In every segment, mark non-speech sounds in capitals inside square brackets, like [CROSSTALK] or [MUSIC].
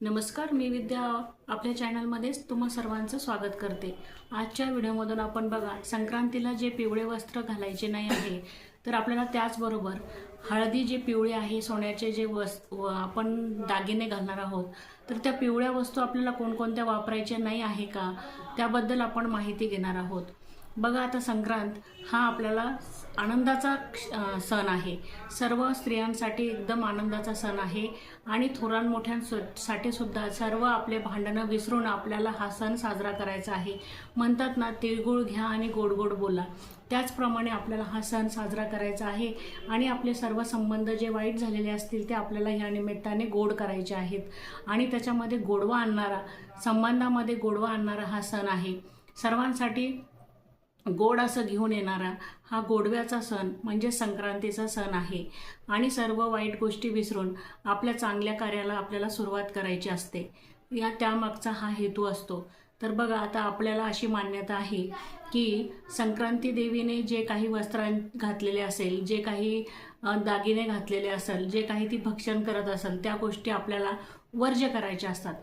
नमस्कार मी विद्या. आपल्या चॅनलमध्येच तुम्हा सर्वांचं स्वागत करते. आजच्या व्हिडिओमधून आपण बघा संक्रांतीला जे पिवळे वस्त्र घालायचे नाही आहे तर आपल्याला त्याचबरोबर हळदी जे पिवळे आहे सोन्याचे जे वस व आपण दागिने घालणार आहोत तर त्या पिवळ्या वस्तू आपल्याला कोणकोणत्या वापरायच्या नाही आहे का त्याबद्दल आपण माहिती घेणार आहोत. बघा आता संक्रांत हा आपल्याला आनंदाचा क्ष- सण आहे. सर्व स्त्रियांसाठी एकदम आनंदाचा सण आहे आणि थोरांमोठ्यांसाठी सुद्धा सर्व आपले भांडणं विसरून आपल्याला हा सण साजरा करायचा आहे. म्हणतात ना तिळगुळ घ्या आणि गोड गोड बोला. त्याचप्रमाणे आपल्याला हा सण साजरा करायचा आहे आणि आपले सर्व संबंध जे वाईट झालेले असतील ते आपल्याला ह्या निमित्ताने गोड करायचे आहेत. आणि त्याच्यामध्ये गोडवा आणणारा संबंधामध्ये गोडवा आणणारा हा सण आहे. सर्वांसाठी गोड असं घेऊन येणारा हा गोडव्याचा सण म्हणजे संक्रांतीचा सण आहे. आणि सर्व वाईट गोष्टी विसरून आपल्या चांगल्या कार्याला आपल्याला सुरुवात करायची असते. या त्यामागचा हा हेतू असतो. तर बघा आता आपल्याला अशी मान्यता आहे की संक्रांती देवीने जे काही वस्त्रां घातलेले असेल जे काही दागिने घातलेले असेल जे काही ती भक्षण करत असेल त्या गोष्टी आपल्याला वर्ज्य करायच्या असतात.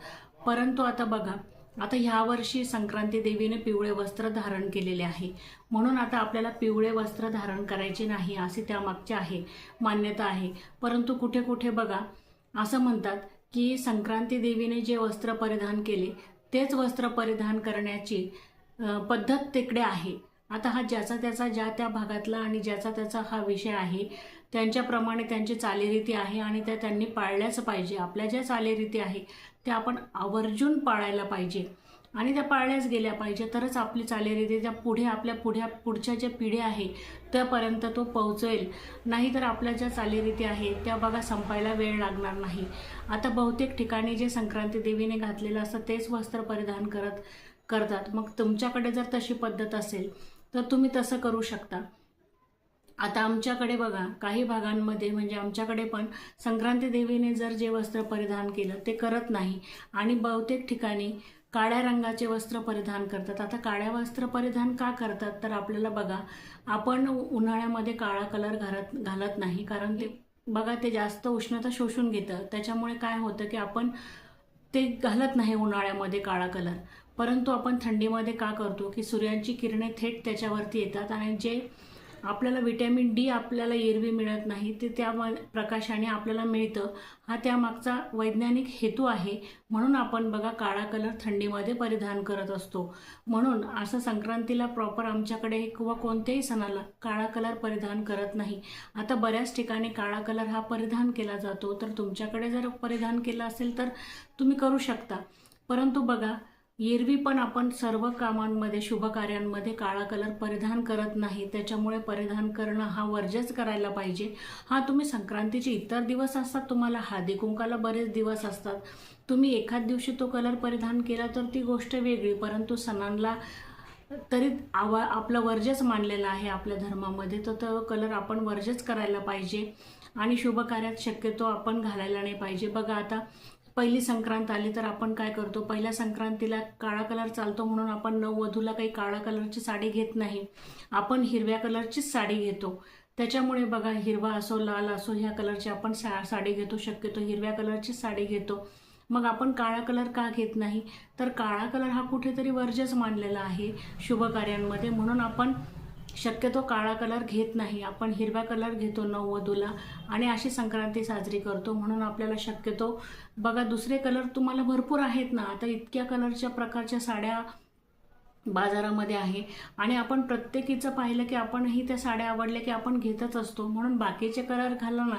परंतु आता बघा आता ह्या वर्षी संक्रांती देवीने पिवळे वस्त्र धारण केलेले आहे. म्हणून आता आपल्याला पिवळे वस्त्र धारण करायचे नाही असे त्यामागचे आहे मान्यता आहे. परंतु कुठे कुठे बघा असं म्हणतात की संक्रांती देवीने जे वस्त्र परिधान केले तेच वस्त्र परिधान करण्याची पद्धत तिकडे आहे. आता हा ज्याचा त्याचा ज्या त्या भागातला आणि ज्याचा त्याचा हा विषय आहे त्यांच्याप्रमाणे त्यांची चालीरीती आहे आणि त्या त्यांनी पाळल्याच पाहिजे. आपल्या ज्या चालीरीती आहे त्या आपण आवर्जून पाळायला पाहिजे. आणि त्या पाळल्याच गेल्या पाहिजे. तरच आपली चालीरीती त्या पुढे आपल्या पुढ्या पुढच्या ज्या पिढ्या आहे त्यापर्यंत तो पोहोचेल. नाहीतर आपल्या ज्या चालीरीती आहे त्या बघा संपायला वेळ लागणार नाही. आता बहुतेक ठिकाणी जे संक्रांती देवीने घातलेलं असतं तेच वस्त्र परिधान करत करतात. मग तुमच्याकडे जर तशी पद्धत असेल तर तुम्ही तसं करू शकता. आता आमच्याकडे बघा काही भागांमध्ये म्हणजे आमच्याकडे पण संक्रांती देवीने जर जे वस्त्र परिधान केलं ते करत नाही. आणि बहुतेक ठिकाणी काळ्या रंगाचे वस्त्र परिधान करतात. आता काळ्या वस्त्र परिधान का करतात? तर आपल्याला बघा आपण उन्हाळ्यामध्ये काळा कलर घालत घालत नाही. कारण ते बघा ते जास्त उष्णता शोषून घेतं. त्याच्यामुळे काय होतं की आपण ते घालत नाही उन्हाळ्यामध्ये काळा कलर. परंतु आपण थंडीमध्ये का करतो? की सूर्याची किरणे थेट त्याच्यावरती येतात आणि जे आपल्याला विटॅमिन डी आपल्याला एरवी मिळत नाही ते त्या म- प्रकाशाने आपल्याला मिळतं. हा त्यामागचा वैज्ञानिक हेतू आहे. म्हणून आपण बघा काळा कलर थंडीमध्ये परिधान करत असतो. म्हणून असं संक्रांतीला प्रॉपर आमच्याकडे किंवा कोणत्याही सणाला काळा कलर परिधान करत नाही. आता बऱ्याच ठिकाणी काळा कलर हा परिधान केला जातो. तर तुमच्याकडे जर परिधान केला असेल तर तुम्ही करू शकता. परंतु बघा एरवी पण आपण सर्व कामांमध्ये शुभ कार्यांमध्ये काळा कलर परिधान करत नाही. त्याच्यामुळे परिधान करणं हा वर्जच करायला पाहिजे. हा तुम्ही संक्रांतीचे इतर दिवस असतात तुम्हाला हादी कुंकाला बरेच दिवस असतात. तुम्ही एखाद दिवशी तो कलर परिधान केला तर ती गोष्ट वेगळी परंतु सणांना तरी आवा आपलं वर्जच मानलेलं आहे आपल्या धर्मामध्ये तर तो कलर आपण वर्जच करायला पाहिजे. आणि शुभ कार्यात शक्यतो आपण घालायला नाही पाहिजे. बघा आता पहिली संक्रांत आली तर आपण काय करतो? पहिल्या संक्रांतीला काळा कलर चालतो म्हणून आपण नववधूला काही काळा कलरची साडी घेत नाही. आपण हिरव्या कलरचीच साडी घेतो. त्याच्यामुळे बघा हिरवा असो लाल असो ह्या कलरची आपण सा साडी घेतो शक्यतो हिरव्या कलरचीच साडी घेतो. मग आपण काळा कलर का घेत नाही? तर काळा कलर हा कुठेतरी वर्जच मानलेला आहे शुभ कार्यांमध्ये म्हणून आपण शक्यतो काळा कलर घेत नाही. आपण हिरवा कलर घेतो नववधूला आणि अशी संक्रांती साजरी करतो. म्हणून आपल्याला शक्यतो बघा दुसरे कलर तुम्हाला भरपूर आहेत ना आता इतक्या कलरच्या प्रकारच्या साड्या बाजारामध्ये आहे. आणि आपण प्रत्येकीचं पाहिलं की आपणही त्या साड्या आवडल्या की आपण घेतच असतो. म्हणून बाकीचे कलर घालून ना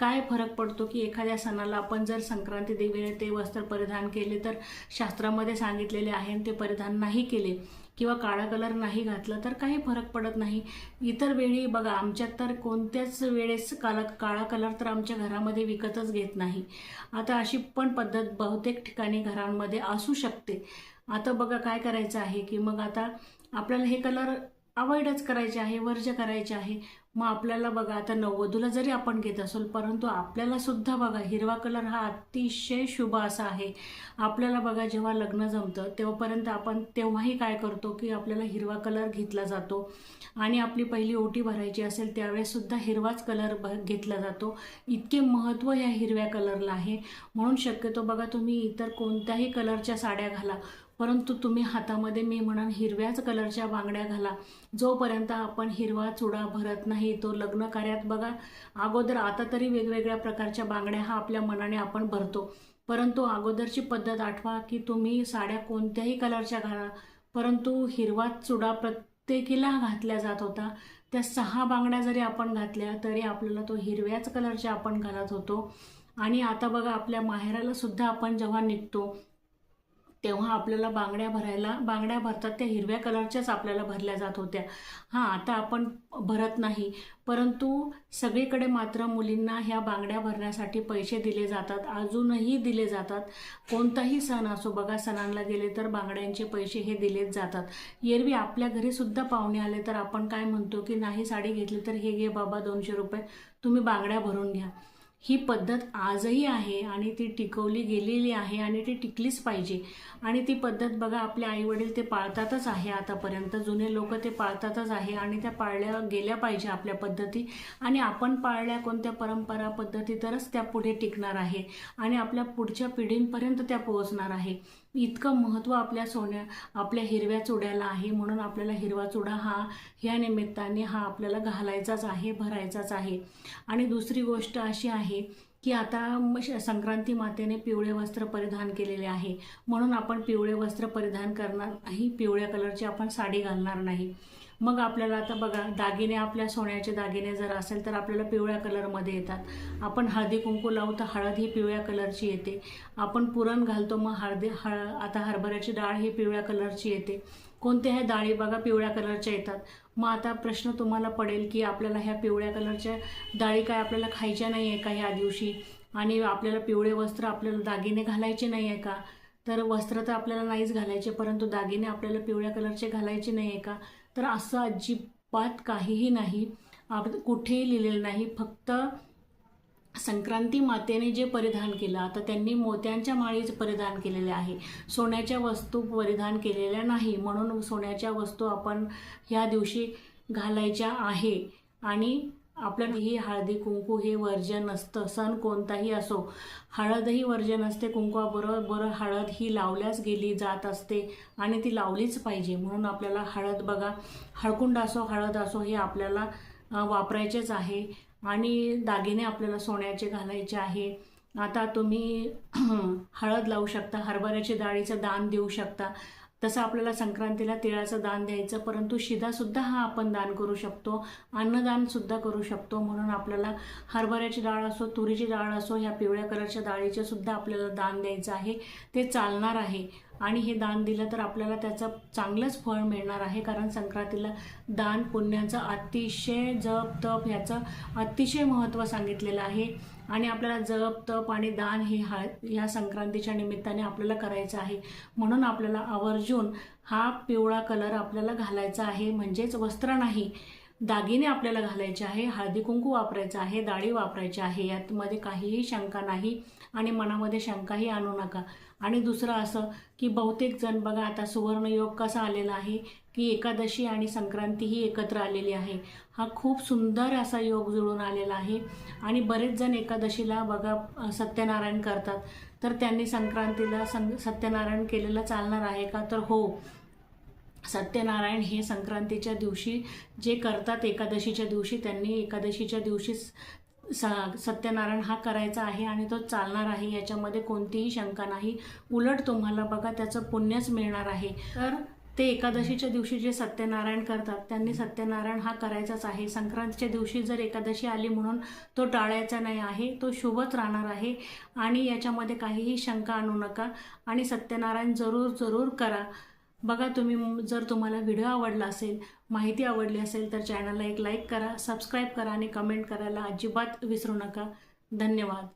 काय फरक पडतो की एखाद्या सणाला आपण जर संक्रांती देवीने ते वस्त्र परिधान केले तर शास्त्रामध्ये सांगितलेले आहे आणि ते परिधान नाही केले. किंवा काळा कलर नाही घातला तर काही फरक पडत नाही. इतर वेळी बघा आमच्यात तर कोणत्याच वेळेस काला काळा कलर तर आमच्या घरामध्ये विकतच घेत नाही. आता अशी पण पद्धत बहुतेक ठिकाणी घरांमध्ये असू शकते. आता बघा काय करायचं आहे की मग आता आपल्याला हे कलर अवॉइडच करायचे आहे वर्ज करायचे आहे. मग आपल्याला बघा आता नववधूला जरी आपण घेत असेल परंतु आपल्याला सुद्धा बघा हिरवा कलर हा अतिशय शुभ असा आहे. आपल्याला बघा जेव्हा लग्न जमतं तेव्हापर्यंत आपण तेव्हाही काय करतो की आपल्याला हिरवा कलर घेतला जातो. आणि आपली पहिली ओटी भरायची असेल त्यावेळेससुद्धा हिरवाच कलर भ घेतला जातो. इतके महत्त्व या हिरव्या कलरला आहे. म्हणून शक्यतो बघा तुम्ही इतर कोणत्याही कलरच्या साड्या घाला. परंतु तुम्ही हातामध्ये मी म्हणाल हिरव्याच कलरच्या बांगड्या घाला. जोपर्यंत आपण हिरवा चुडा भरत नाही तो लग्न कार्यात बघा. अगोदर आता तरी वेगवेगळ्या प्रकारच्या बांगड्या हा आपल्या मनाने आपण भरतो. परंतु अगोदरची पद्धत आठवा की तुम्ही साड्या कोणत्याही कलरच्या घाला. परंतु हिरवा चुडा प्रत्येकीला घातल्या जात होता. त्या सहा बांगड्या जरी आपण घातल्या तरी आपल्याला तो हिरव्याच कलरच्या आपण घालत होतो. आणि आता बघा आपल्या माहेराला सुद्धा आपण जेव्हा निघतो तेव्हा आपल्याला बांगड्या भरायला बांगड्या भरतात त्या हिरव्या कलरच्याच आपल्याला भरल्या जात होत्या. हां आता आपण भरत नाही. परंतु सगळीकडे मात्र मुलींना ह्या बांगड्या भरण्यासाठी पैसे दिले जातात अजूनही दिले जातात. कोणताही सण असो बघा सणांना गेले तर बांगड्यांचे पैसे हे दिलेच जातात. एरवी आपल्या घरीसुद्धा पाहुणे आले तर आपण काय म्हणतो की नाही साडी घेतली तर हे घे बाबा दोनशे रुपये. तुम्ही बांगड्या भरून घ्या. ही पद्धत आजही आहे आणि ती टिकवली गेलेली आहे आणि ती टिकलीच पाहिजे. आणि ती पद्धत बघा आपले आईवडील ते पाळतातच आहे आतापर्यंत. जुने लोक ते पाळतातच आहे आणि त्या पाळल्या गेल्या पाहिजे आपल्या पद्धती. आणि आपण पाळल्या कोणत्या परंपरा पद्धती तरच त्या पुढे टिकणार आहे. आणि आपल्या पुढच्या पिढींपर्यंत त्या पोहोचणार आहे. इतकं महत्त्व आपल्या सोन्या आपल्या हिरव्या चुड्याला आहे. म्हणून आपल्याला हिरवा चुडा हा ह्या निमित्ताने हा आपल्याला घालायचाच आहे भरायचाच आहे. आणि दुसरी गोष्ट अशी आहे की आता संक्रांती मातेने पिवळे वस्त्र परिधान केलेले आहे. म्हणून आपण पिवळे वस्त्र परिधान करणार नाही पिवळ्या कलरची आपण साडी घालणार नाही. मग आपल्याला आता बघा दागिने आपल्या सोन्याचे दागिने जर असेल तर आपल्याला पिवळ्या कलरमध्ये येतात. आपण हळदी कुंकू लावू तर हळद ही पिवळ्या कलरची येते. आपण पुरण घालतो मग हळदी हळ आता हरभऱ्याची डाळ ही पिवळ्या कलरची येते. कोणत्याही डाळी बघा पिवळ्या कलरच्या येतात. मग आता प्रश्न तुम्हाला पडेल की आपल्याला ह्या पिवळ्या कलरच्या डाळी काय आपल्याला खायच्या नाही आहे का ह्या दिवशी? आणि आपल्याला पिवळे वस्त्र आपल्याला दागिने घालायचे नाही आहे का? तर वस्त्र तर आपल्याला नाहीच घालायचे परंतु दागिने आपल्याला पिवळ्या कलरचे घालायचे नाही आहे का? तर असं अजिबात काहीही नाही. आप कुठेही लिहिलेलं नाही. फक्त संक्रांती मातेने जे परिधान केलं आता त्यांनी मोत्यांच्या माळीच परिधान केलेले आहे. सोन्याच्या वस्तू परिधान केलेल्या नाही म्हणून सोन्याच्या वस्तू आपण ह्या दिवशी घालायच्या आहे. आणि आपल्याला ही हळदी कुंकू हे वर्जन असतं. सण कोणताही असो हळदही वर्जन असते. कुंकवाबरोबर बरं हळद ही लावल्याच गेली जात असते आणि ती लावलीच पाहिजे. म्हणून आपल्याला हळद बघा. हळकुंड असो हळद असो हे आपल्याला वापरायचेच आहे. आणि दागिने आपल्याला सोन्याचे घालायचे आहे. आता तुम्ही [CLEARS THROAT] हळद लावू शकता हरभऱ्याच्या डाळीचं दान देऊ शकता. तसं आपल्याला संक्रांतीला तिळाचं दान द्यायचं परंतु शिधासुद्धा हा आपण दान करू शकतो अन्नदानसुद्धा करू शकतो. म्हणून आपल्याला हरभऱ्याची डाळ असो तुरीची डाळ असो ह्या पिवळ्या कलरच्या डाळीचे सुद्धा आपल्याला दान द्यायचं आहे. ते चालणार आहे. आणि हे दान दिलं तर आपल्याला त्याचं चांगलंच फळ मिळणार आहे कारण संक्रांतीला दान पुण्याचं अतिशय जप तप ह्याचं अतिशय महत्त्व सांगितलेलं आहे. आणि आपल्याला जप तप आणि दान हे हा ह्या संक्रांतीच्या निमित्ताने आपल्याला करायचं आहे. म्हणून आपल्याला आवर्जून हा पिवळा कलर आपल्याला घालायचा आहे. म्हणजेच वस्त्र नाही दागिने आपल्याला घालायचे आहे हळदी कुंकू वापरायचं आहे डाळी वापरायची आहे. यातमध्ये काहीही शंका नाही आणि मनामध्ये शंकाही आणू नका. आणि दुसरं असं की बहुतेक जण बघा आता सुवर्णयोग कसा आलेला आहे की एकादशी आणि संक्रांती ही एकत्र आलेली आहे. हा खूप सुंदर असा योग जुळून आलेला आहे. आणि बरेच जण एकादशीला बघा सत्यनारायण करतात. तर त्यांनी संक्रांतीला सं सत्यनारायण केलेलं चालणार आहे का? तर हो. सत्यनारायण हे संक्रांतीच्या दिवशी जे करतात एकादशीच्या दिवशी त्यांनी एकादशीच्या दिवशी स सत्यनारायण हा करायचा आहे आणि तो चालणार आहे याच्यामध्ये कोणतीही शंका नाही. उलट तुम्हाला बघा त्याचं पुण्यच मिळणार आहे. तर ते एकादशीच्या दिवशी जे सत्यनारायण करतात त्यांनी सत्यनारायण हा करायचाच आहे. संक्रांतीच्या दिवशी जर एकादशी आली म्हणून तो टाळायचा नाही आहे तो शुभच राहणार आहे आणि याच्यामध्ये काहीही शंका आणू नका. आणि सत्यनारायण जरूर जरूर करा. बघा तुम्ही जर तुम्हाला व्हिडिओ आवडला असेल माहिती आवडली असेल तर चॅनलला एक लाईक करा सबस्क्राईब करा आणि कमेंट करायला अजिबात विसरू नका. धन्यवाद.